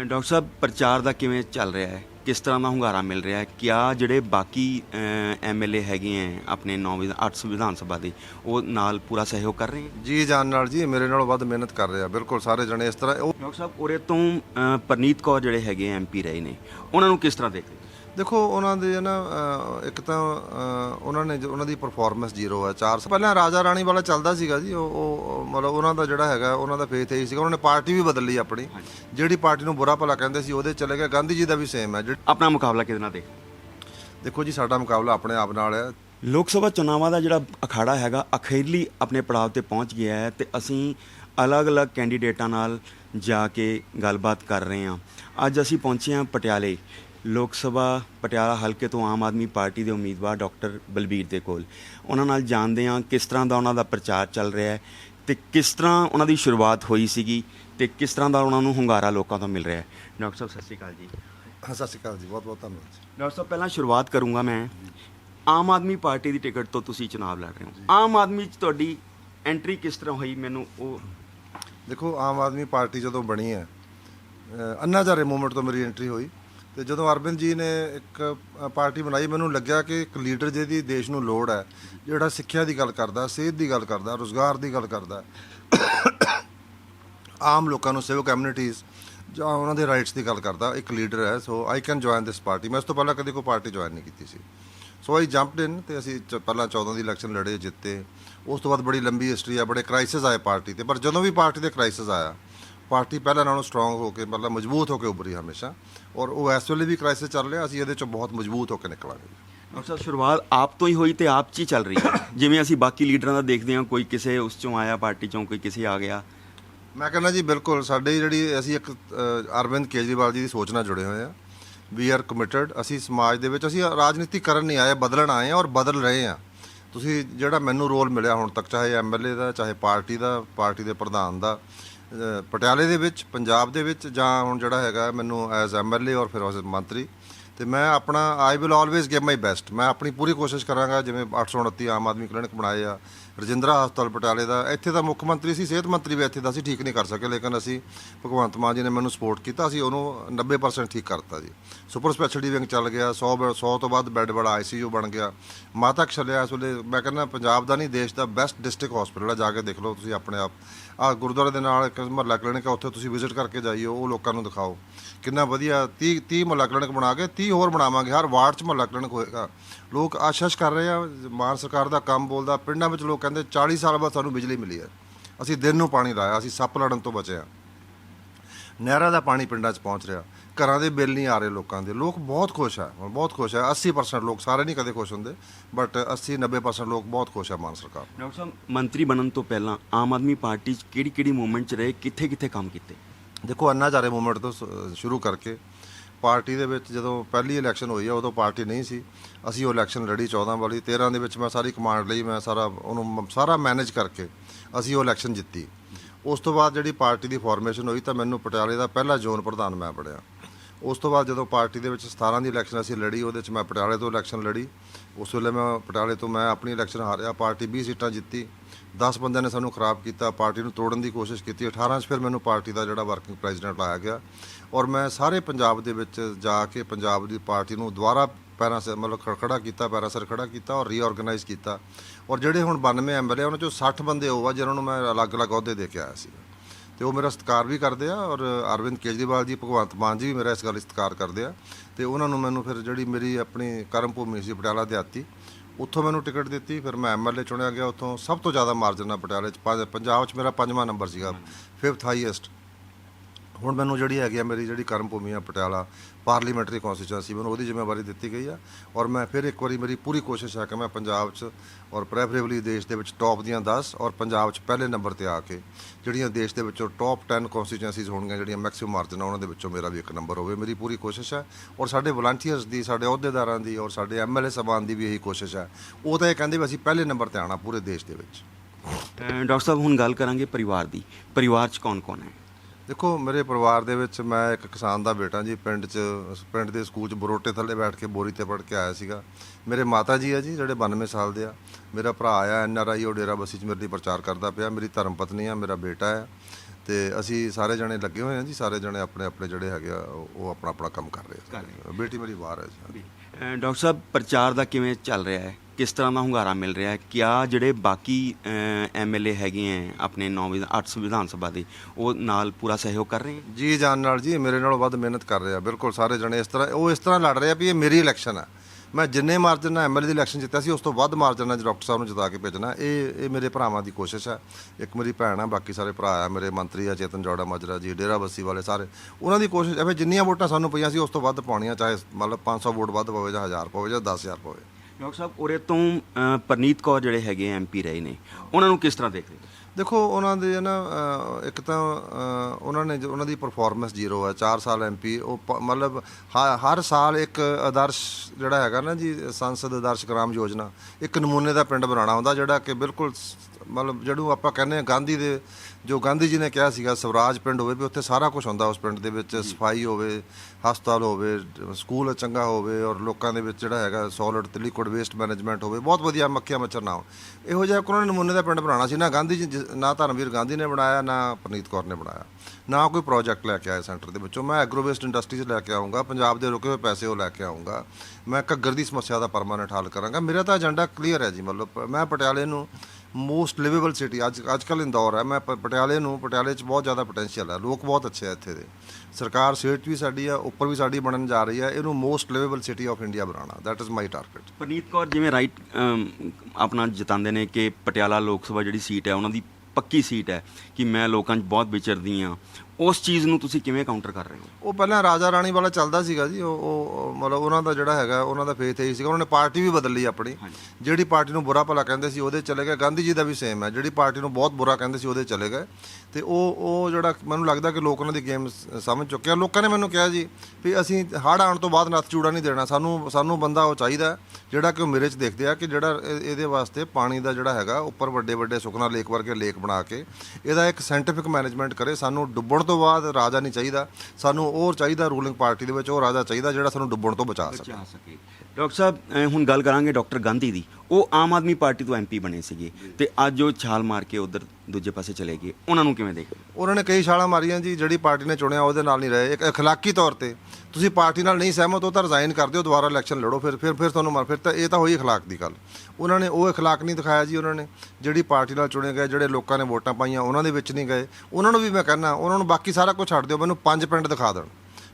Doctor ਸਾਹਿਬ ਪ੍ਰਚਾਰ ਦਾ ਕਿਵੇਂ ਚੱਲ ਰਿਹਾ ਹੈ? ਕਿਸ ਤਰ੍ਹਾਂ ਦਾ ਹੁੰਗਾਰਾ ਮਿਲ ਰਿਹਾ ਹੈ? ਕਿਆ ਜਿਹੜੇ ਬਾਕੀ ਐਮਐਲਏ ਹੈਗੇ ਹੈ ਆਪਣੇ 9 8 ਵਿਧਾਨ ਸਭਾ ਦੇ ਉਹ ਨਾਲ ਪੂਰਾ ਸਹਿਯੋਗ ਕਰ ਰਹੇ ਜੀ ਜਾਨ ਨਾਲ ਜੀ ਮੇਰੇ ਨਾਲੋਂ ਵੱਧ ਮਿਹਨਤ ਕਰ ਰਿਹਾ ਬਿਲਕੁਲ ਸਾਰੇ ਜਣੇ ਇਸ ਤਰ੍ਹਾਂ ਉਹ ਡਾਕਟਰ ਸਾਹਿਬ ਉਰੇ ਤੋਂ ਪਰਨੀਤ ਕੌਰ ਜਿਹੜੇ ਹੈਗੇ ਐਮਪੀ ਰਹੇ ਨੇ ਉਹਨਾਂ ਨੂੰ ਕਿਸ ਤਰ੍ਹਾਂ ਦੇਖਦੇ? ਦੇਖੋ ਉਹਨਾਂ ਦੇ ਨਾ ਅਹ, ਇੱਕ ਤਾਂ ਅਹ, ਉਹਨਾਂ ਨੇ ਜੋ- ਉਹਨਾਂ ਦੀ ਪਰਫਾਰਮੈਂਸ ਜ਼ੀਰੋ ਹੈ 4 ਪਹਿਲਾਂ ਰਾਜਾ ਰਾਣੀ ਵਾਲਾ ਚੱਲਦਾ ਸੀਗਾ ਜੀ ਉਹ ਉਹ ਮਤਲਬ ਉਹਨਾਂ ਦਾ ਜਿਹੜਾ ਹੈਗਾ ਉਹਨਾਂ ਦਾ ਫੇਥ ਇਹੀ ਸੀਗਾ। ਉਹਨਾਂ ਨੇ ਪਾਰਟੀ ਵੀ ਬਦਲ ਲਈ ਆਪਣੀ। ਜਿਹੜੀ ਪਾਰਟੀ ਨੂੰ ਬੁਰਾ ਭਲਾ ਕਹਿੰਦੇ ਸੀ ਉਹਦੇ ਚਲੇ ਗਏ। ਗਾਂਧੀ ਜੀ ਦਾ ਵੀ ਸੇਮ ਹੈ। ਜਿਹੜੀ- ਆਪਣਾ ਮੁਕਾਬਲਾ ਕਿਹਦੇ ਨਾਲ ਦੇਖ ਦੇਖੋ ਜੀ ਸਾਡਾ ਮੁਕਾਬਲਾ ਆਪਣੇ ਆਪ ਨਾਲ ਹੈ। ਲੋਕ ਸਭਾ ਚੁਣਾਵਾਂ ਦਾ ਜਿਹੜਾ ਅਖਾੜਾ ਹੈਗਾ ਅਖੀਰਲੀ ਆਪਣੇ ਪੜਾਅ ਤੇ ਪਹੁੰਚ ਗਿਆ ਹੈ ਤੇ ਅਸੀਂ ਅਲੱਗ-ਅਲੱਗ ਕੈਂਡੀਡੇਟਾਂ ਨਾਲ ਜਾ ਕੇ ਗੱਲਬਾਤ ਕਰ ਰਹੇ ਹਾਂ। ਅੱਜ ਅਸੀਂ ਪਹੁੰਚੇ ਹਾਂ ਪਟਿਆਲੇ। ਲੋਕ ਸਭਾ ਪਟਿਆਲਾ ਹਲਕੇ ਤੋਂ ਆਮ ਆਦਮੀ ਪਾਰਟੀ ਦੇ ਉਮੀਦਵਾਰ ਡਾਕਟਰ ਬਲਬੀਰ ਦੇ ਕੋਲ। ਉਹਨਾਂ ਨਾਲ ਜਾਣਦੇ ਹਾਂ ਕਿਸ ਤਰ੍ਹਾਂ ਦਾ ਉਹਨਾਂ ਦਾ ਪ੍ਰਚਾਰ ਚੱਲ ਰਿਹਾ ਹੈ ਤੇ ਕਿਸ ਤਰ੍ਹਾਂ ਉਹਨਾਂ ਦੀ ਸ਼ੁਰੂਆਤ ਹੋਈ ਸੀਗੀ ਤੇ ਕਿਸ ਤਰ੍ਹਾਂ ਦਾ ਉਹਨਾਂ ਨੂੰ ਹੁੰਗਾਰਾ ਲੋਕਾਂ ਤੋਂ ਮਿਲ ਰਿਹਾ ਹੈ। ਡਾਕਟਰ ਸਾਹਿਬ ਸਤਿ ਸ਼੍ਰੀ ਅਕਾਲ ਜੀ। ਹਾਂ, ਸਤਿ ਸ਼੍ਰੀ ਅਕਾਲ ਜੀ। ਬਹੁਤ ਬਹੁਤ ਧੰਨਵਾਦ ਜੀ। ਡਾਕਟਰ ਸਾਹਿਬ ਪਹਿਲਾਂ ਸ਼ੁਰੂਆਤ ਕਰੂੰਗਾ ਮੈਂ। ਆਮ ਆਦਮੀ ਪਾਰਟੀ ਦੀ ਟਿਕਟ ਤੋਂ ਤੁਸੀਂ ਚੁਣਾਵ ਲੜ ਰਹੇ ਹੋ। ਆਮ ਆਦਮੀ 'ਚ ਤੁਹਾਡੀ ਐਂਟਰੀ ਕਿਸ ਤਰ੍ਹਾਂ ਹੋਈ? ਮੈਨੂੰ ਉਹ ਦੇਖੋ ਆਮ ਆਦਮੀ ਪਾਰਟੀ ਜਦੋਂ ਬਣੀ ਹੈ ਅੰਨਾ ਹਜ਼ਾਰੇ ਮੂਵਮੈਂਟ ਤੋਂ ਮੇਰੀ ਐਂਟਰੀ ਹੋਈ। ਤੇ ਜਦੋਂ ਅਰਵਿੰਦ ਜੀ ਨੇ ਇੱਕ ਪਾਰਟੀ ਬਣਾਈ, ਮੈਨੂੰ ਲੱਗਿਆ ਕਿ ਇੱਕ ਲੀਡਰ ਜਿਹਦੀ ਦੇਸ਼ ਨੂੰ ਲੋੜ ਹੈ, ਜਿਹੜਾ ਸਿੱਖਿਆ ਦੀ ਗੱਲ ਕਰਦਾ, ਸਿਹਤ ਦੀ ਗੱਲ ਕਰਦਾ, ਰੋਜ਼ਗਾਰ ਦੀ ਗੱਲ ਕਰਦਾ, ਆਮ ਲੋਕਾਂ ਨੂੰ ਸਿਵਲ ਕਮਿਊਨਿਟੀਜ਼ ਜਾਂ ਉਹਨਾਂ ਦੇ ਰਾਈਟਸ ਦੀ ਗੱਲ ਕਰਦਾ, ਇੱਕ ਲੀਡਰ ਹੈ, so I can join this party ਮੈਂ ਇਸ ਤੋਂ ਪਹਿਲਾਂ ਕਦੇ ਕੋਈ ਪਾਰਟੀ ਜੁਆਇਨ ਨਹੀਂ ਕੀਤੀ ਸੀ। ਸੋ ਆਈ ਜੰਪਡ ਇਨ ਤੇ ਅਸੀਂ ਪਹਿਲਾਂ 14 ਦੀ ਇਲੈਕਸ਼ਨ ਲੜੇ, ਜਿੱਤੇ। ਉਸ ਤੋਂ ਬਾਅਦ ਬੜੀ ਲੰਬੀ ਹਿਸਟਰੀ ਆ, ਬੜੇ ਕ੍ਰਾਈਸਿਸ ਆਏ ਪਾਰਟੀ ਤੇ। ਪਰ ਜਦੋਂ ਵੀ ਪਾਰਟੀ ਦੇ ਕ੍ਰਾਈਸਿਸ ਆਇਆ ਪਾਰਟੀ ਪਹਿਲਾਂ ਨਾਲੋਂ ਸਟਰੋਂਗ ਹੋ ਕੇ ਮਤਲਬ ਮਜ਼ਬੂਤ ਹੋ ਕੇ ਉੱਭਰੀ ਹਮੇਸ਼ਾ। ਔਰ ਉਹ ਇਸ ਵੇਲੇ ਵੀ ਕ੍ਰਾਈਸਿਸ ਚੱਲ ਰਿਹਾ ਅਸੀਂ ਇਹਦੇ ਚੋਂ ਬਹੁਤ ਮਜ਼ਬੂਤ ਹੋ ਕੇ ਨਿਕਲਾਂਗੇ। ਡਾਕਟਰ ਸਾਹਿਬ ਸ਼ੁਰੂਆਤ ਆਪ ਤੋਂ ਹੀ ਹੋਈ ਤੇ ਆਪ 'ਚ ਹੀ ਚੱਲ ਰਹੀ ਹੈ? ਜਿਵੇਂ ਅਸੀਂ ਬਾਕੀ ਲੀਡਰਾਂ ਦਾ ਦੇਖਦੇ ਹਾਂ ਕੋਈ ਕਿਸੇ ਉਸ ਚੋਂ ਆਇਆ ਪਾਰਟੀ ਚੋਂ ਕੋਈ ਕਿਸੇ ਆ ਗਿਆ। ਮੈਂ ਕਹਿੰਦਾ ਜੀ ਬਿਲਕੁਲ ਸਾਡੀ ਜਿਹੜੀ ਅਸੀਂ ਇੱਕ ਅਰਵਿੰਦ ਕੇਜਰੀਵਾਲ ਜੀ ਦੀ ਸੋਚ ਨਾਲ ਜੁੜੇ ਹੋਏ ਆ ਵੀ ਆਰ ਕਮਿਟਡ ਅਸੀਂ ਸਮਾਜ ਦੇ ਵਿੱਚ ਅਸੀਂ ਰਾਜਨੀਤੀ ਕਰਨ ਨਹੀਂ ਆਏ ਬਦਲਣ ਆਏ ਆ ਔਰ ਬਦਲ ਰਹੇ ਆ ਤੁਸੀਂ ਜਿਹੜਾ ਮੈਨੂੰ ਰੋਲ ਮਿਲਿਆ ਹੁਣ ਤੱਕ ਚਾਹੇ ਐਮਐਲਏ ਦਾ ਚਾਹੇ ਪਾਰਟੀ ਦਾ ਪਾਰਟੀ ਦੇ ਪ੍ਰਧਾਨ ਦਾ ਪਟਿਆਲੇ ਦੇ ਵਿੱਚ, ਪੰਜਾਬ ਦੇ ਵਿੱਚ, ਜਾਂ ਹੁਣ ਜਿਹੜਾ ਹੈਗਾ ਮੈਨੂੰ ਐਜ਼ ਐਮਐਲਏ ਔਰ ਫਿਰ ਐਜ਼ ਮੰਤਰੀ। ਤੇ ਮੈਂ ਆਪਣਾ I will always give my best ਮੈਂ ਆਪਣੀ ਪੂਰੀ ਕੋਸ਼ਿਸ਼ ਕਰਾਂਗਾ, ਜਿਵੇਂ 829 ਆਮ ਆਦਮੀ ਕਲੀਨਿਕ ਬਣਾਏ ਆ ਰਜਿੰਦਰਾ ਹਸਪਤਾਲ ਪਟਿਆਲੇ ਦਾ। ਇੱਥੇ ਦਾ ਮੁੱਖ ਮੰਤਰੀ ਸੀ, ਸਿਹਤ ਮੰਤਰੀ ਵੀ ਇੱਥੇ ਦਾ ਸੀ, ਠੀਕ ਨਹੀਂ ਕਰ ਸਕੇ ਲੇਕਿਨ ਅਸੀਂ ਭਗਵੰਤ ਮਾਨ ਜੀ ਨੇ ਮੈਨੂੰ ਸਪੋਰਟ ਕੀਤਾ ਸੀ, ਉਹਨੂੰ 90% ਠੀਕ ਕਰਤਾ ਜੀ। ਸੁਪਰ ਸਪੈਸ਼ਲਿਟੀ ਵਿੰਗ ਚੱਲ ਗਿਆ 100 ਬੈ- 100 ਤੋਂ ਵੱਧ ਬੈੱਡ ਵਾਲਾ ਆਈਸੀਯੂ ਬਣ ਗਿਆ। ਮਾਤਾ ਛਲਿਆ ਇਸ ਵੇਲੇ, ਮੈਂ ਕਹਿੰਦਾ ਪੰਜਾਬ ਦਾ ਨਹੀਂ, ਦੇਸ਼ ਦਾ ਬੈਸਟ ਡਿਸਟ੍ਰਿਕਟ ਹਸਪੀਟਲ ਆ, ਜਾ ਕੇ ਦੇਖ ਲਓ ਤੁਸੀਂ ਆਪਣੇ ਆਪ। ਆ ਗੁਰਦੁਆਰੇ ਦੇ ਨਾਲ ਇੱਕ ਮਹੱਲਾ ਕਲੀਨਿਕ ਆ, ਉੱਥੇ ਤੁਸੀਂ ਵਿਜ਼ਿਟ ਕਰਕੇ ਜਾਈਓ, ਉਹ ਲੋਕਾਂ ਨੂੰ ਦਿਖਾਓ। ਕਿੰਨਾ ਵਧੀਆ 30 30 ਮਹੱਲਾ ਕਲੀਨਿਕ ਬਣਾ ਕੇ 30 ਹੋਰ ਬਣਾਵਾਂਗੇ, ਹਰ ਵਾਰਡ 'ਚ ਮਹੱਲਾ ਕਲੀਨਿਕ ਹੋਏਗਾ। ਲੋਕ ਆਸ਼ੀਸ਼ ਕਰ ਰਹੇ ਆ, ਮਾਨ ਸਰਕਾਰ ਦਾ ਕੰਮ ਬੋਲਦਾ, ਪਿੰਡਾਂ ਵਿੱਚ ਲੋਕ ਕਹਿੰਦੇ 40 ਸਾਲ ਬਾਅਦ ਸਾਨੂੰ ਬਿਜਲੀ ਮਿਲੀ ਹੈ। ਅਸੀਂ ਦਿਨ ਨੂੰ ਪਾਣੀ ਲਾਇਆ ਅਸੀਂ ਸੱਪ ਲੜਨ ਤੋਂ ਬਚੇ ਹਾਂ। ਨਹਿਰਾਂ ਦਾ ਪਾਣੀ ਪਿੰਡਾਂ 'ਚ ਪਹੁੰਚ ਰਿਹਾ ਘਰਾਂ ਦੇ ਬਿੱਲ ਨਹੀਂ ਆ ਰਹੇ ਲੋਕਾਂ ਦੇ। ਲੋਕ ਬਹੁਤ ਖੁਸ਼ ਆ ਹੁਣ ਬਹੁਤ ਖੁਸ਼ ਆ 80% ਲੋਕ ਸਾਰੇ ਨਹੀਂ ਕਦੇ ਖੁਸ਼ ਹੁੰਦੇ ਬਟ 80 90% ਲੋਕ ਬਹੁਤ ਖੁਸ਼ ਆ ਮਾਨ ਸਰਕਾਰ ਡਾਕਟਰ ਸਾਹਿਬ ਮੰਤਰੀ ਬਣਨ ਤੋਂ ਪਹਿਲਾਂ ਆਮ ਆਦਮੀ ਪਾਰਟੀ 'ਚ ਕਿਹੜੀ ਕਿਹੜੀ ਮੂਵਮੈਂਟ 'ਚ ਰਹੇ ਕਿੱਥੇ ਕਿੱਥੇ ਕੰਮ ਕੀਤੇ? ਦੇਖੋ ਅੰਨਾ ਚਾਰੇ ਮੂਵਮੈਂਟ ਤੋਂ ਸ਼ੁਰੂ ਕਰਕੇ ਪਾਰਟੀ ਦੇ ਵਿੱਚ ਜਦੋਂ ਪਹਿਲੀ ਇਲੈਕਸ਼ਨ ਹੋਈ ਆ, ਉਦੋਂ ਪਾਰਟੀ ਨਹੀਂ ਸੀ। ਅਸੀਂ ਉਹ ਇਲੈਕਸ਼ਨ ਲੜੀ 14 ਵਾਲੀ। 13 ਦੇ ਵਿੱਚ ਮੈਂ ਸਾਰੀ ਕਮਾਂਡ ਲਈ, ਮੈਂ ਸਾਰਾ ਉਹਨੂੰ ਮ- ਸਾਰਾ ਮੈਨੇਜ ਕਰਕੇ ਅਸੀਂ ਉਹ ਇਲੈਕਸ਼ਨ ਜਿੱਤੀ। ਉਸ ਤੋਂ ਬਾਅਦ ਜਿਹੜੀ ਪਾਰਟੀ ਦੀ ਫਾਰਮੇਸ਼ਨ ਹੋਈ ਤਾਂ ਮੈਨੂੰ ਪਟਿਆਲੇ ਦਾ ਪਹਿਲਾ ਜ਼ੋਨ ਪ੍ਰਧਾਨ ਮੈਂ ਬਣਿਆ। ਉਸ ਤੋਂ ਬਾਅਦ ਜਦੋਂ ਪਾਰਟੀ ਦੇ ਵਿੱਚ 17 ਦੀ ਇਲੈਕਸ਼ਨ ਅਸੀਂ ਲੜੀ, ਉਹਦੇ ਵਿੱਚ ਮੈਂ ਪਟਿਆਲੇ ਤੋਂ ਇਲੈਕਸ਼ਨ ਲੜੀ। ਉਸ ਵੇਲੇ ਮੈਂ ਪਟਿਆਲੇ ਤੋਂ ਮੈਂ ਆਪਣੀ ਇਲੈਕਸ਼ਨ ਹਾਰਿਆ, ਪਾਰਟੀ 20 ਸੀਟਾਂ ਜਿੱਤੀ। 10 ਬੰਦਿਆਂ ਨੇ ਸਾਨੂੰ ਖਰਾਬ ਕੀਤਾ, ਪਾਰਟੀ ਨੂੰ ਤੋੜਨ ਦੀ ਕੋਸ਼ਿਸ਼ ਕੀਤੀ। 18 'ਚ ਫਿਰ ਮੈਨੂੰ ਪਾਰਟੀ ਦਾ ਜਿਹੜਾ ਵਰਕਿੰਗ ਪ੍ਰੈਜ਼ੀਡੈਂਟ ਲਾਇਆ ਗਿਆ। ਔਰ ਮੈਂ ਸਾਰੇ ਪੰਜਾਬ ਦੇ ਵਿੱਚ ਜਾ ਕੇ ਪੰਜਾਬ ਦੀ ਪਾਰਟੀ ਨੂੰ ਦੁਬਾਰਾ ਪੈਰਾਂ ਸਿਰ ਮਤਲਬ ਖ- ਖੜਾ ਕੀਤਾ, ਪੈਰਾਂ ਸਿਰ ਖੜਾ ਕੀਤਾ ਔਰ ਰੀਆਰਗੇਨਾਈਜ਼ ਕੀਤਾ। ਔਰ ਜਿਹੜੇ ਹੁਣ 92 ਐਮਐਲਏ ਉਹਨਾਂ ਚੋਂ 60 ਬੰਦੇ ਉਹ ਆ ਜਿਹਨਾਂ ਨੂੰ ਮੈਂ ਅਲੱਗ-ਅਲੱਗ ਅਹੁਦੇ ਦੇ ਕੇ ਆਇਆ ਸੀ ਤੇ ਉਹ ਮੇਰਾ ਸਤਿਕਾਰ ਵੀ ਕਰਦੇ ਆ ਔਰ ਅਰਵਿੰਦ ਕੇਜਰੀਵਾਲ ਜੀ, ਭਗਵੰਤ ਮਾਨ ਜੀ ਵੀ ਮੇਰਾ ਇਸ ਗੱਲ ਲਈ ਸਤਿਕਾਰ ਕਰਦੇ ਆ। ਤੇ ਉਹਨਾਂ ਨੂੰ ਮੈਨੂੰ ਫਿਰ ਜਿਹੜੀ ਮੇਰੀ ਆਪਣੀ ਕਰਮ ਭੂਮੀ ਸੀ ਪਟਿਆਲਾ ਦਿਹਾਤੀ ਉੱਥੋਂ ਮੈਨੂੰ ਟਿਕਟ ਦਿੱਤੀ, ਫਿਰ ਮੈਂ ਐਮਐਲਏ ਚੁਣਿਆ ਗਿਆ ਉੱਥੋਂ ਸਭ ਤੋਂ ਜ਼ਿਆਦਾ ਮਾਰਜਨ ਨਾਲ ਪਟਿਆਲੇ ਚ ਪੰਜਾਬ 'ਚ ਮੇਰਾ ਪੰਜਵਾਂ ਨੰਬਰ ਸੀਗਾ ਫਿਫਥ ਹਾਈਐਸਟ ਹੁਣ ਮੈਨੂੰ ਜਿਹੜੀ ਹੈਗੀ ਆ ਮੇਰੀ ਜਿਹੜੀ ਕਰਮ ਭੂਮੀ ਆ ਪਟਿਆਲਾ, ਪਾਰਲੀਮੈਂਟਰੀ ਕਨਸਟੀਚੁਐਂਸੀ ਮੈਨੂੰ ਉਹਦੀ ਜ਼ਿੰਮੇਵਾਰੀ ਦਿੱਤੀ ਗਈ ਆ। ਔਰ ਮੈਂ ਫਿਰ ਇੱਕ ਵਾਰੀ ਮੇਰੀ ਪੂਰੀ ਕੋਸ਼ਿਸ਼ ਹੈ ਕਿ ਮੈਂ ਪੰਜਾਬ 'ਚ ਔਰ ਪ੍ਰੈਫਰੇਬਲੀ ਦੇਸ਼ ਦੇ ਵਿੱਚ ਟੌਪ ਦੀਆਂ 10 ਔਰ ਪੰਜਾਬ 'ਚ ਪਹਿਲੇ ਨੰਬਰ ਤੇ ਆ ਕੇ ਜਿਹੜੀਆਂ ਦੇਸ਼ ਦੇ ਵਿੱਚੋਂ ਟੌਪ 10 ਕਨਸਟੀਚੁਐਂਸੀਜ਼ ਹੋਣਗੀਆਂ, ਜਿਹੜੀਆਂ ਮੈਕਸਿਮਮ ਮਾਰਜਨ ਆ ਉਹਨਾਂ ਦੇ ਵਿੱਚੋਂ ਮੇਰਾ ਵੀ ਇੱਕ ਨੰਬਰ ਹੋਵੇ। ਮੇਰੀ ਪੂਰੀ ਕੋਸ਼ਿਸ਼ ਹੈ ਔਰ ਸਾਡੇ ਵਲੰਟੀਅਰਸ ਦੀ, ਸਾਡੇ ਅਹੁਦੇਦਾਰਾਂ ਦੀ ਔਰ ਸਾਡੇ ਐਮਐਲਏ ਸਭਾਨ ਦੀ ਵੀ ਇਹੀ ਕੋਸ਼ਿਸ਼ ਹੈ ਉਹ ਤਾਂ ਇਹ ਕਹਿੰਦੇ ਵੀ ਅਸੀਂ ਪਹਿਲੇ ਨੰਬਰ ਤੇ ਆਣਾ ਪੂਰੇ ਦੇਸ਼ ਦੇ ਵਿੱਚ। ਡਾਕਟਰ ਸਾਹਿਬ, ਹੁਣ ਗੱਲ ਕਰਾਂਗੇ ਪਰਿਵਾਰ ਦੀ। ਪਰਿਵਾਰ 'ਚ ਕੌਣ-ਕੌਣ ਹੈ? ਦੇਖੋ ਮੇਰੇ ਪਰਿਵਾਰ ਦੇ ਵਿੱਚ ਮੈਂ ਇੱਕ ਕਿਸਾਨ ਦਾ ਬੇਟਾ ਜੀ ਪਿੰਡ 'ਚ ਪਿੰਡ ਦੇ ਸਕੂਲ 'ਚ ਬਰੋਟੇ ਥੱਲੇ ਬੈਠ ਕੇ ਬੋਰੀ ਤੇ ਪੜ ਕੇ ਆਇਆ ਸੀਗਾ। ਮੇਰੇ ਮਾਤਾ ਜੀ ਆ ਜੀ ਜਿਹੜੇ 92 ਸਾਲ ਦੇ ਆ। ਮੇਰਾ ਭਰਾ ਆ ਐਨ ਆਰ ਆਈ ਉਹ ਡੇਰਾ ਬਸੀ 'ਚ ਮੇਰੇ ਲਈ ਪ੍ਰਚਾਰ ਕਰਦਾ ਪਿਆ। ਮੇਰੀ ਧਰਮ ਪਤਨੀ ਆ ਮੇਰਾ ਬੇਟਾ ਆ। ਤੇ ਅਸੀਂ ਸਾਰੇ ਜਣੇ ਲੱਗੇ ਹੋਏ ਹਾਂ ਜੀ ਸਾਰੇ ਜਣੇ ਆਪਣੇ ਆਪਣੇ ਜਿਹੜੇ ਹੈਗੇ ਆ ਉਹ ਆਪਣਾ ਆਪਣਾ ਕੰਮ ਕਰ ਰਹੇ ਆ। ਬੇਟੀ ਮੇਰੀ ਬਾਹਰ ਹੈ ਜੀ। ਡਾਕਟਰ ਸਾਹਿਬ ਪ੍ਰਚਾਰ ਦਾ ਕਿਵੇਂ ਚੱਲ ਰਿਹਾ ਹੈ? ਕਿਸ ਤਰ੍ਹਾਂ ਦਾ ਹੁੰਗਾਰਾ ਮਿਲ ਰਿਹਾ ਹੈ? ਕਿਆ ਜਿਹੜੇ ਬਾਕੀ ਐਮਐਲਏ ਹੈਗੇ ਹੈ ਆਪਣੇ 9 8 ਵਿਧਾਨ ਸਭਾ ਦੇ, ਉਹ ਨਾਲ ਪੂਰਾ ਸਹਿਯੋਗ ਕਰ ਰਹੇ ਹੈ? ਜੀ ਜਾਨ ਨਾਲ ਜੀ, ਮੇਰੇ ਨਾਲੋਂ ਵੱਧ ਮਿਹਨਤ ਕਰ ਰਹੇ ਆ, ਬਿਲਕੁਲ ਸਾਰੇ ਜਣੇ ਇਸ ਤਰ੍ਹਾਂ, ਉਹ ਇਸ ਤਰ੍ਹਾਂ ਲੜ ਰਹੇ ਆ ਵੀ ਇਹ ਮੇਰੀ ਇਲੈਕਸ਼ਨ ਹੈ ਮੈਂ ਜਿੰਨੇ ਮਾਰਜਨ ਨਾਲ ਐਮਐਲਏ ਦੀ ਇਲੈਕਸ਼ਨ ਜਿੱਤਿਆ ਸੀ, ਉਸ ਤੋਂ ਵੱਧ ਮਾਰਜਨ ਨਾਲ ਡਾਕਟਰ ਸਾਹਿਬ ਨੂੰ ਜਿਤਾ ਕੇ ਭੇਜਣਾ, ਇਹ ਇਹ ਮੇਰੇ ਭਰਾਵਾਂ ਦੀ ਕੋਸ਼ਿਸ਼ ਹੈ ਇੱਕ ਮੇਰੀ ਭੈਣ ਆ, ਬਾਕੀ ਸਾਰੇ ਭਰਾ ਆ, ਮੇਰੇ ਮੰਤਰੀ ਆ, ਚੇਤਨ ਜੋੜਾ, ਮਾਜਰਾ ਜੀ, ਡੇਰਾ ਬੱਸੀ ਵਾਲੇ ਸਾਰੇ, ਉਹਨਾਂ ਦੀ ਕੋਸ਼ਿਸ਼ ਹੈ ਵੀ ਜਿੰਨੀਆਂ ਵੋਟਾਂ ਸਾਨੂੰ ਪਈਆਂ ਸੀ, ਉਸ ਤੋਂ ਵੱਧ ਪਾਉਣੀਆਂ, ਚਾਹੇ ਮਤਲਬ 500 ਵੋਟ ਵੱਧ ਪਵੇ ਜਾਂ 1000 ਪਵੇ ਜਾਂ 10000 ਪਵੇ। ਡਾਕਟਰ ਸਾਹਿਬ, ਉਰੇ ਤੋਂ ਪਰਨੀਤ ਕੌਰ ਜਿਹੜੇ ਹੈਗੇ ਐਮਪੀ ਰਹੇ ਨੇ, ਉਹਨਾਂ ਨੂੰ ਕਿਸ ਤਰ੍ਹਾਂ ਦੇਖਦੇ ਦੇਖੋ, ਉਹਨਾਂ ਦੇ ਨਾ ਇੱਕ ਤਾਂ ਉਹਨਾਂ ਨੇ ਉਹਨਾਂ ਦੀ ਪਰਫਾਰਮੈਂਸ ਜ਼ੀਰੋ ਹੈ 4 ਸਾਲ ਐਮਪੀ ਉਹ ਪ- ਮਤਲਬ ਹ- ਹਰ ਸਾਲ ਇੱਕ ਆਦਰਸ਼ ਜਿਹੜਾ ਹੈਗਾ ਨਾ ਜੀ, ਸੰਸਦ ਆਦਰਸ਼ ਗ੍ਰਾਮ ਯੋਜਨਾ, ਇੱਕ ਨਮੂਨੇ ਦਾ ਪਿੰਡ ਬਣਾਉਣਾ ਹੁੰਦਾ, ਜਿਹੜਾ ਕਿ ਬਿਲਕੁਲ ਮਤਲਬ ਜਿਹੜੂ ਆਪਾਂ ਕਹਿੰਦੇ ਆ ਗਾਂਧੀ ਦੇ, ਜੋ ਗਾਂਧੀ ਜੀ ਨੇ ਕਿਹਾ ਸੀਗਾ, ਸਵਰਾਜ ਪਿੰਡ ਹੋਵੇ ਵੀ ਉੱਥੇ ਸਾਰਾ ਕੁਝ ਹੁੰਦਾ ਉਸ ਪਿੰਡ ਦੇ ਵਿੱਚ, ਸਫ਼ਾਈ ਹੋਵੇ, ਹਸਪਤਾਲ ਹੋਵੇ, ਸਕੂਲ ਚੰਗਾ ਹੋਵੇ ਔਰ ਲੋਕਾਂ ਦੇ ਵਿੱਚ ਜਿਹੜਾ ਹੈਗਾ ਸੋਲਿਡ ਤੇ ਲਿਕੁਇਡ ਵੇਸਟ ਮੈਨੇਜਮੈਂਟ ਹੋਵੇ, ਬਹੁਤ ਵਧੀਆ ਮੱਖੀਆਂ ਮੱਛਰ ਨਾ ਹੋਣ। ਇਹੋ ਜਿਹਾ ਉਹਨਾਂ ਨੇ ਨਮੂਨੇ ਦਾ ਪਿੰਡ ਬਣਾਉਣਾ ਸੀ। ਨਾ ਗਾਂਧੀ ਜੀ ਜਿ- ਨਾ ਧਰਮਵੀਰ ਗਾਂਧੀ ਨੇ ਬਣਾਇਆ, ਨਾ ਪ੍ਰਨੀਤ ਕੌਰ ਨੇ ਬਣਾਇਆ। ਨਾ ਕੋਈ ਪ੍ਰੋਜੈਕਟ ਲੈ ਕੇ ਆਇਆ ਸੈਂਟਰ ਦੇ ਵਿੱਚੋਂ। ਮੈਂ ਐਗਰੋਵੇਸਟ ਇੰਡਸਟਰੀਜ਼ ਲੈ ਕੇ ਆਉਂਗਾ ਪੰਜਾਬ ਦੇ ਰੁਕੇ ਹੋਏ ਪੈਸੇ ਉਹ ਲੈ ਕੇ ਆਉਂਗਾ ਮੈਂ ਘੱਗਰ ਦੀ ਸਮੱਸਿਆ ਦਾ ਪਰਮਾਨੈਂਟ ਹੱਲ ਕਰਾਂਗਾ। ਮੇਰਾ ਤਾਂ ਏਜੰਡਾ ਕਲੀਅਰ ਹੈ ਜੀ, ਮਤਲਬ ਮੈਂ ਪਟਿਆਲੇ ਨੂੰ ਮੋਸਟ ਲਿਵੇਬਲ ਸਿਟੀ। ਅੱਜ ਅੱਜ ਕੱਲ੍ਹ ਇੰਦੌਰ ਹੈ। ਮੈਂ ਪ- ਪਟਿਆਲੇ ਨੂੰ, ਪਟਿਆਲੇ 'ਚ ਬਹੁਤ ਜ਼ਿਆਦਾ ਪੋਟੈਂਸ਼ੀਅਲ ਹੈ। ਲੋਕ ਬਹੁਤ ਅੱਛੇ ਆ ਇੱਥੇ ਦੇ। ਸਰਕਾਰ ਸਟੇਟ ਵੀ ਸਾਡੀ ਆ, ਉੱਪਰ ਵੀ ਸਾਡੀ ਬਣਨ ਜਾ ਰਹੀ ਹੈ ਇਹਨੂੰ most liveable city of India ਬਣਾਉਣਾ। That is my target Preneet Kaur, ਜਿਵੇਂ ਰਾਈਟ ਆਪਣਾ ਜਤਾਉਂਦੇ ਨੇ ਕਿ ਪਟਿਆਲਾ ਲੋਕ ਸਭਾ ਜਿਹੜੀ ਸੀਟ ਹੈ, ਉਹਨਾਂ ਦੀ ਪੱਕੀ ਸੀਟ ਹੈ ਕਿ ਮੈਂ ਲੋਕਾਂ 'ਚ ਬਹੁਤ ਵਿਚਰਦੀ ਆ ਉਸ ਚੀਜ਼ ਨੂੰ ਤੁਸੀਂ ਕਿਵੇਂ ਕਾਊਂਟਰ ਕਰ ਰਹੇ ਹੋ? ਉਹ ਪਹਿਲਾਂ ਰਾਜਾ ਰਾਣੀ ਵਾਲਾ ਚੱਲਦਾ ਸੀਗਾ ਜੀ ਉਹ ਉਹ ਮਤਲਬ ਉਹਨਾਂ ਦਾ ਜਿਹੜਾ ਹੈਗਾ ਉਹਨਾਂ ਦਾ ਫੇਥ ਇਹੀ ਸੀਗਾ। ਉਹਨਾਂ ਨੇ ਪਾਰਟੀ ਵੀ ਬਦਲ ਲਈ ਆਪਣੀ। ਜਿਹੜੀ ਪਾਰਟੀ ਨੂੰ ਬੁਰਾ ਭਲਾ ਕਹਿੰਦੇ ਸੀ ਉਹਦੇ ਚਲੇ ਗਏ। ਗਾਂਧੀ ਜੀ ਦਾ ਵੀ ਸੇਮ ਹੈ। ਜਿਹੜੀ ਪਾਰਟੀ ਨੂੰ ਬਹੁਤ ਬੁਰਾ ਕਹਿੰਦੇ ਸੀ ਉਹਦੇ ਚਲੇ ਗਏ। ਤੇ ਉਹ ਉਹ ਜਿਹੜਾ ਮੈਨੂੰ ਲੱਗਦਾ ਕਿ ਲੋਕ ਉਹਨਾਂ ਦੀ ਗੇਮ ਸਮਝ ਚੁੱਕੇ ਆ। ਲੋਕਾਂ ਨੇ ਮੈਨੂੰ ਕਿਹਾ ਜੀ ਵੀ ਅਸੀਂ ਹੜ੍ਹ ਆਉਣ ਤੋਂ ਬਾਅਦ ਨੱਥ ਚੂੜਾ ਨਹੀਂ ਦੇਣਾ। ਸਾਨੂੰ ਸਾਨੂੰ ਬੰਦਾ ਉਹ ਚਾਹੀਦਾ ਜਿਹੜਾ ਕਿ ਉਹ ਮੇਰੇ 'ਚ ਦੇਖਦੇ ਆ ਕਿ ਜਿਹੜਾ ਇਹ- ਇਹਦੇ ਵਾਸਤੇ ਪਾਣੀ ਦਾ ਜਿਹੜਾ ਹੈਗਾ ਉੱਪਰ ਵੱਡੇ ਵੱਡੇ ਸੁਖਨਾ ਲੇਕ ਵਰਗੇ ਲੇਕ ਬਣਾ ਕੇ ਇਹਦਾ ਇੱਕ ਸਾਇੰਟੀਫਿਕ ਮੈਨੇਜਮੈਂਟ ਕਰੇ। ਸਾਨੂੰ ਡੁੱਬਣ ਤੋਂ ਬਾਅਦ ਰਾਜਾ ਨਹੀਂ ਚਾਹੀਦਾ। ਸਾਨੂੰ ਉਹ ਚਾਹੀਦਾ ਰੂਲਿੰਗ ਪਾਰਟੀ ਦੇ ਵਿੱਚ, ਉਹ ਰਾਜਾ ਚਾਹੀਦਾ ਜਿਹੜਾ ਸਾਨੂੰ ਡੁੱਬਣ ਤੋਂ ਬਚਾ ਸਕੇ। ਬਚਾ ਸਕੇ। ਡਾਕਟਰ ਸਾਹਿਬ ਹੁਣ ਗੱਲ ਕਰਾਂਗੇ ਡਾਕਟਰ ਗਾਂਧੀ ਦੀ। ਉਹ ਆਮ ਆਦਮੀ ਪਾਰਟੀ ਤੋਂ ਐਮਪੀ ਬਣੇ ਸੀਗੇ ਤੇ ਅੱਜ ਉਹ ਛਾਲ ਮਾਰ ਕੇ ਉਧਰ ਦੂਜੇ ਪਾਸੇ ਚਲੇ ਗਏ ਉਹਨਾਂ ਨੂੰ ਕਿਵੇਂ ਦੇਖਦੇ ਹੋ? ਉਹਨਾਂ ਨੇ ਕਈ ਛਾਲਾਂ ਮਾਰੀਆਂ ਜੀ ਜਿਹੜੀ ਪਾਰਟੀ ਨੇ ਚੁਣਿਆ ਉਹਦੇ ਨਾਲ ਨਹੀਂ ਰਹੇ ਇੱਕ اخلاقی ਤੌਰ ਤੇ ਤੁਸੀਂ ਪਾਰਟੀ ਨਾਲ ਨਹੀਂ ਸਹਿਮਤ ਹੋ ਤਾਂ ਰਿਜ਼ਾਈਨ ਕਰ ਦਿਓ ਦੁਬਾਰਾ ਇਲੈਕਸ਼ਨ ਲੜੋ ਫਿਰ ਫਿਰ ਫਿਰ ਤੁਹਾਨੂੰ ਮਾਰ ਫਿਰ ਤਾਂ ਇਹ ਤਾਂ ਹੋਈ اخلاق ਦੀ ਗੱਲ ਉਹਨਾਂ ਨੇ ਉਹ اخلاق ਨਹੀਂ ਦਿਖਾਇਆ ਜੀ ਉਹਨਾਂ ਨੇ ਜਿਹੜੀ ਪਾਰਟੀ ਨਾਲ ਚੁਣੇ ਗਏ ਜਿਹੜੇ ਲੋਕਾਂ ਨੇ ਵੋਟਾਂ ਪਾਈਆਂ ਉਹਨਾਂ ਦੇ ਵਿੱਚ ਨਹੀਂ ਗਏ ਉਹਨਾਂ ਨੂੰ ਵੀ ਮੈਂ ਕਹਿੰਦਾ ਉਹਨਾਂ ਨੂੰ ਬਾਕੀ ਸਾਰਾ ਕੁਝ ਛੱਡ ਦਿਓ ਮੈਨੂੰ ਪੰਜ ਪਿੰਡ ਦਿਖਾ ਦੇਣ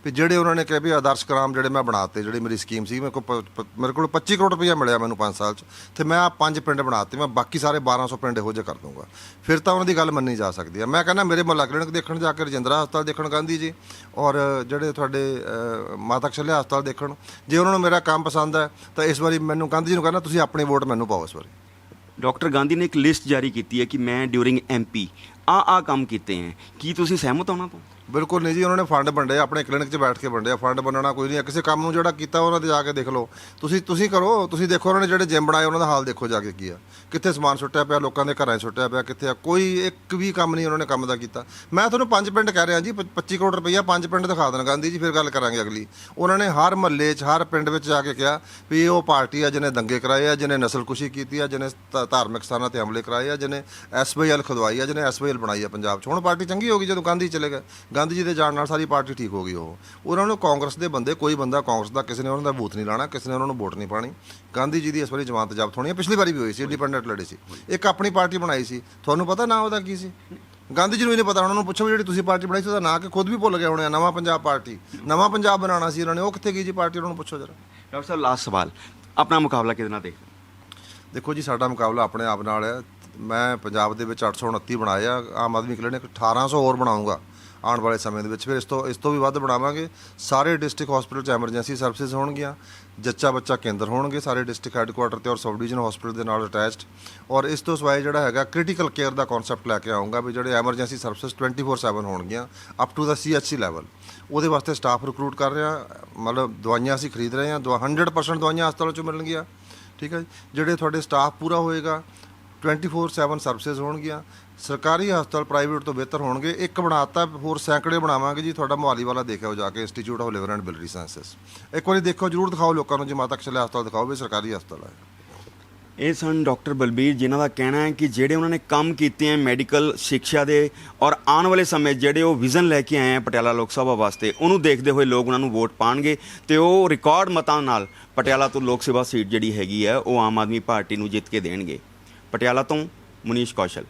ਵੀ ਜਿਹੜੇ ਉਹਨਾਂ ਨੇ ਕਿਹਾ ਵੀ ਆਦਰਸ਼ ਕਰਾਮ ਜਿਹੜੇ ਮੈਂ ਬਣਾਤੇ ਜਿਹੜੀ ਮੇਰੀ ਸਕੀਮ ਸੀ ਮੇਰੇ ਕੋਲ ਪ- ਪ- ਮੇਰੇ ਕੋਲ 25 ਕਰੋੜ ਰੁਪਇਆ ਮਿਲਿਆ ਮੈਨੂੰ 5 ਸਾਲ ਚ ਤੇ ਮੈਂ ਆਹ ਪੰਜ ਪਿੰਡ ਬਣਾਤੇ ਮੈਂ ਬਾਕੀ ਸਾਰੇ 1200 ਪਿੰਡ ਇਹੋ ਜਿਹੇ ਕਰ ਦੂੰਗਾ ਫਿਰ ਤਾਂ ਉਹਨਾਂ ਦੀ ਗੱਲ ਮੰਨੀ ਜਾ ਸਕਦੀ ਹੈ ਮੈਂ ਕਹਿੰਦਾ ਮੇਰੇ ਮੁਹੱਲਾ ਕਲੀਨਿਕ ਦੇਖਣ ਜਾ ਕੇ ਰਜਿੰਦਰਾ ਹਸਪਤਾਲ ਦੇਖਣ ਗਾਂਧੀ ਜੀ ਔਰ ਜਿਹੜੇ ਤੁਹਾਡੇ ਅ, ਮਾਤਾ ਕਸ਼ਲਿਆ ਹਸਪਤਾਲ ਦੇਖਣ ਜੇ ਉਹਨਾਂ ਨੂੰ ਮੇਰਾ ਕੰਮ ਪਸੰਦ ਹੈ ਤਾਂ ਇਸ ਵਾਰੀ ਮੈਨੂੰ ਗਾਂਧੀ ਜੀ ਨੂੰ ਕਹਿੰਦਾ ਤੁਸੀਂ ਆਪਣੀ ਵੋਟ ਮੈਨੂੰ ਪਾਓ ਇਸ ਵਾਰੀ। ਡਾਕਟਰ ਗਾਂਧੀ ਨੇ ਇੱਕ ਲਿਸਟ ਜਾਰੀ ਕੀਤੀ ਹੈ ਕਿ ਮੈਂ ਡਿਊਰਿੰਗ ਐਮਪੀ ਆ ਆ ਕੰਮ ਕੀਤੇ ਹੈ। ਕੀ ਤੁਸੀਂ ਸਹਿਮਤ ਹੋ ਉਹਨਾਂ ਤੋਂ? ਬਿਲਕੁਲ ਨਹੀਂ ਜੀ, ਉਹਨਾਂ ਨੇ ਫੰਡ ਵੰਡੇ, ਆਪਣੇ ਕਲੀਨਿਕ 'ਚ ਬੈਠ ਕੇ ਵੰਡੇ ਆ, ਫੰਡ ਵੰਡਣਾ ਕੋਈ ਨਹੀਂ ਹੈ। ਕਿਸੇ ਕੰਮ ਨੂੰ ਜਿਹੜਾ ਕੀਤਾ ਉਹਨਾਂ ਤੇ ਜਾ ਕੇ ਦੇਖ ਲਓ। ਤੁਸੀਂ ਤੁਸੀਂ ਕਰੋ, ਤੁਸੀਂ ਦੇਖੋ ਉਹਨਾਂ ਨੇ ਜਿਹੜੇ ਜਿਮ ਬਣਾਏ, ਉਹਨਾਂ ਦਾ ਹਾਲ ਦੇਖੋ ਜਾ ਕੇ ਕੀ ਆ। ਕਿੱਥੇ ਸਮਾਨ ਸੁੱਟਿਆ ਪਿਆ, ਲੋਕਾਂ ਦੇ ਘਰਾਂ 'ਚ ਸੁੱਟਿਆ ਪਿਆ, ਕਿੱਥੇ ਆ, ਕੋਈ ਇੱਕ ਵੀ ਕੰਮ ਨਹੀਂ ਉਹਨਾਂ ਨੇ ਕੰਮ ਦਾ ਕੀਤਾ। ਮੈਂ ਤੁਹਾਨੂੰ ਪੰਜ ਪਿੰਡ ਕਹਿ ਰਿਹਾ ਜੀ, ਪ- 25 ਕਰੋੜ ਰੁਪਈਆ ਪੰਜ ਪਿੰਡ ਦਿਖਾ ਦੇਣ ਗਾਂਧੀ ਜੀ, ਫਿਰ ਗੱਲ ਕਰਾਂਗੇ ਅਗਲੀ। ਉਹਨਾਂ ਨੇ ਹਰ ਮਹੱਲੇ 'ਚ, ਹਰ ਪਿੰਡ ਵਿੱਚ ਜਾ ਕੇ ਕਿਹਾ ਵੀ ਉਹ ਪਾਰਟੀ ਆ, ਜਿਹਨੇ ਦੰਗੇ ਕਰਾਏ ਆ, ਜਿਹਨੇ ਨਸਲਕੁਸ਼ੀ ਕੀਤੀ ਆ, ਜਿਹਨੇ ਧਾਰਮਿਕ ਸਥਾਨਾਂ ਤੇ ਹਮਲੇ ਕਰਾਏ ਆ, ਜਿਹਨੇ ਐਸਵਾਈਐਲ ਖੁਦਵਾਈ ਆ, ਜਿਹਨੇ ਐਸਵਾਈਐਲ ਬਣਾਈ ਆ ਪੰਜਾਬ 'ਚ। ਹੁਣ ਪਾਰਟੀ ਚੰਗੀ ਹੋ ਗਈ ਜਦੋਂ ਗਾਂਧੀ ਚਲੇ ਗਏ। ਗਾਂਧੀ ਜੀ ਦੇ ਜਾਣ ਨਾਲ ਸਾਰੀ ਪਾਰਟੀ ਠੀਕ ਹੋ ਗਈ ਉਹ। ਉਹਨਾਂ ਨੂੰ ਕਾਂਗਰਸ ਦੇ ਬੰਦੇ ਕੋਈ ਬੰਦਾ ਕਾਂਗਰਸ ਦਾ ਕਿਸੇ ਨੇ ਉਹਨਾਂ ਦਾ ਬੂਥ ਨਹੀਂ ਲਾਣਾ ਕਿਸੇ ਨੇ ਉਹਨਾਂ ਨੂੰ ਵੋਟ ਨਹੀਂ ਪਾਣੀ। ਗਾਂਧੀ ਜੀ ਦੀ ਇਸ ਵਾਰੀ ਜਮਾਨਤ ਜ਼ਬਤ ਹੋਣੀ ਹੈ ਪਿਛਲੀ ਵਾਰੀ ਵੀ ਹੋਈ ਸੀ ਇੰਡੀਪੈਂਡੈਂਟ ਲੜੀ ਸੀ। ਇੱਕ ਆਪਣੀ ਪਾਰਟੀ ਬਣਾਈ ਸੀ। ਤੁਹਾਨੂੰ ਪਤਾ ਨਾ ਉਹਦਾ ਕੀ ਸੀ? ਗਾਂਧੀ ਜੀ ਨੂੰ ਵੀ ਨਹੀਂ ਪਤਾ ਉਹਨਾਂ ਨੂੰ ਪੁੱਛੋ ਜਿਹੜੀ ਤੁਸੀਂ ਪਾਰਟੀ ਬਣਾਈ ਸੀ ਉਹਦਾ ਨਾਂ ਕਿ ਖੁਦ ਵੀ ਭੁੱਲ ਗਏ ਹੋਣੇ ਨਵਾਂ ਪੰਜਾਬ ਪਾਰਟੀ। ਨਵਾਂ ਪੰਜਾਬ ਬਣਾਉਣਾ ਸੀ ਉਹਨਾਂ ਨੇ ਉਹ ਕਿੱਥੇ ਗਈ ਜੀ ਪਾਰਟੀ ਉਹਨਾਂ ਨੂੰ ਪੁੱਛੋ ਜਰਾ। ਡਾਕਟਰ ਸਾਹਿਬ ਲਾਸਟ ਸਵਾਲ। ਆਪਣਾ ਮੁਕਾਬਲਾ ਕਿਹਦੇ ਨਾਲ ਦੇਖਦੇ? ਦੇਖੋ ਜੀ ਸਾਡਾ ਮੁਕਾਬਲਾ ਆਪਣੇ ਆਪ ਨਾਲ ਹੈ। ਮੈਂ ਪੰਜਾਬ ਦੇ ਵਿੱਚ 829 ਬਣਾਏ ਆ ਆਮ ਆਦਮੀ ਕਲੀਨਿਕ 1800 ਹੋਰ ਬਣਾਉਂਗਾ। ਆਉਣ ਵਾਲੇ ਸਮੇਂ ਦੇ ਵਿੱਚ। ਫਿਰ ਇਸ ਤੋਂ ਇਸ ਤੋਂ ਵੀ ਵੱਧ ਬਣਾਵਾਂਗੇ। ਸਾਰੇ ਡਿਸਟ੍ਰਿਕਟ ਹਸਪੀਟਲ 'ਚ ਐਮਰਜੈਂਸੀ ਸਰਵਿਸਿਜ਼ ਹੋਣਗੀਆਂ। ਜੱਚਾ ਬੱਚਾ ਕੇਂਦਰ ਹੋਣਗੇ ਸਾਰੇ ਡਿਸਟ੍ਰਿਕਟ ਹੈੱਡਕੁਆਟਰ ਤੇ ਔਰ ਸਬ ਡਿਵੀਜ਼ਨ ਹਸਪੀਟਲ ਦੇ ਨਾਲ ਅਟੈਚਡ ਔਰ ਇਸ ਤੋਂ ਸਿਵਾਏ ਜਿਹੜਾ ਹੈਗਾ ਕ੍ਰਿਟੀਕਲ ਕੇਅਰ ਦਾ ਕਨਸੈਪਟ ਲੈ ਕੇ ਆਉਂਗਾ ਵੀ ਜਿਹੜੇ ਐਮਰਜੈਂਸੀ ਸਰਵਿਸਿਜ਼ 24/7 ਹੋਣਗੀਆਂ ਅਪ ਟੂ ਦਾ ਸੀਐਚਸੀ ਲੈਵਲ ਉਹਦੇ ਵਾਸਤੇ ਸਟਾਫ ਰਿਕਰੂਟ ਕਰ ਰਹੇ। ਹਾਂ ਮਤਲਬ ਦਵਾਈਆਂ ਅਸੀਂ ਖਰੀਦ ਰਹੇ ਹਾਂ। ਦਵਾ 100% ਦਵਾਈਆਂ ਹਸਪਤਾਲਾਂ 'ਚੋਂ ਮਿਲਣਗੀਆਂ। ਠੀਕ ਹੈ ਜਿਹੜੇ ਤੁਹਾਡੇ ਸਟਾਫ ਪੂਰਾ ਹੋਏਗਾ 24/7 ਸਰਵਿਸਿਜ਼ ਹੋਣਗੀਆਂ। ਸਰਕਾਰੀ ਹਸਪਤਾਲ ਪ੍ਰਾਈਵੇਟ ਤੋਂ ਬਿਹਤਰ ਹੋਣਗੇ। ਇੱਕ ਬਣਾਤਾ, ਹੋਰ ਸੈਂਕੜੇ ਬਣਾਵਾਂਗੇ ਜੀ। ਤੁਹਾਡਾ ਮੁਹਾਲੀ ਵਾਲਾ ਦੇਖਿਓ ਜਾ ਕੇ institute of liver and biliary sciences ਇੱਕ ਵਾਰੀ ਦੇਖੋ, ਜਰੂਰ ਦਿਖਾਓ ਲੋਕਾਂ ਨੂੰ ਜੇ, ਮਾਤਾ ਕਸ਼ਲਿਆ ਹਸਪਤਾਲ ਦਿਖਾਓ ਵੀ ਸਰਕਾਰੀ ਹਸਪਤਾਲ ਹੈ ਇਹ ਸਨ ਡਾਕਟਰ ਬਲਬੀਰ, ਜਿਨ੍ਹਾਂ ਦਾ ਕਹਿਣਾ ਹੈ ਕਿ ਜਿਹੜੇ ਉਹਨਾਂ ਨੇ ਕੰਮ ਕੀਤੇ ਹੈ ਮੈਡੀਕਲ ਸਿੱਖਿਆ ਦੇ, ਔਰ ਆਉਣ ਵਾਲੇ ਸਮੇਂ ਜਿਹੜੇ ਉਹ ਵਿਜ਼ਨ ਲੈ ਕੇ ਆਏ ਹੈ ਪਟਿਆਲਾ ਲੋਕ ਸਭਾ ਵਾਸਤੇ, ਉਹਨੂੰ ਦੇਖਦੇ ਹੋਏ ਲੋਕ ਉਹਨਾਂ ਨੂੰ ਵੋਟ ਪਾਣਗੇ। ਤੇ ਉਹ ਰਿਕਾਰਡ ਮਤਾਂ ਨਾਲ ਪਟਿਆਲਾ ਤੋਂ ਲੋਕ ਸਭਾ ਸੀਟ ਜਿਹੜੀ ਹੈਗੀ ਹੈ, ਉਹ ਆਮ ਆਦਮੀ ਪਾਰਟੀ ਨੂੰ ਜਿੱਤ ਕੇ ਦੇਣਗੇ। ਪਟਿਆਲਾ ਤੋਂ ਮੁਨੀਸ਼ ਕੌਸ਼ਲ।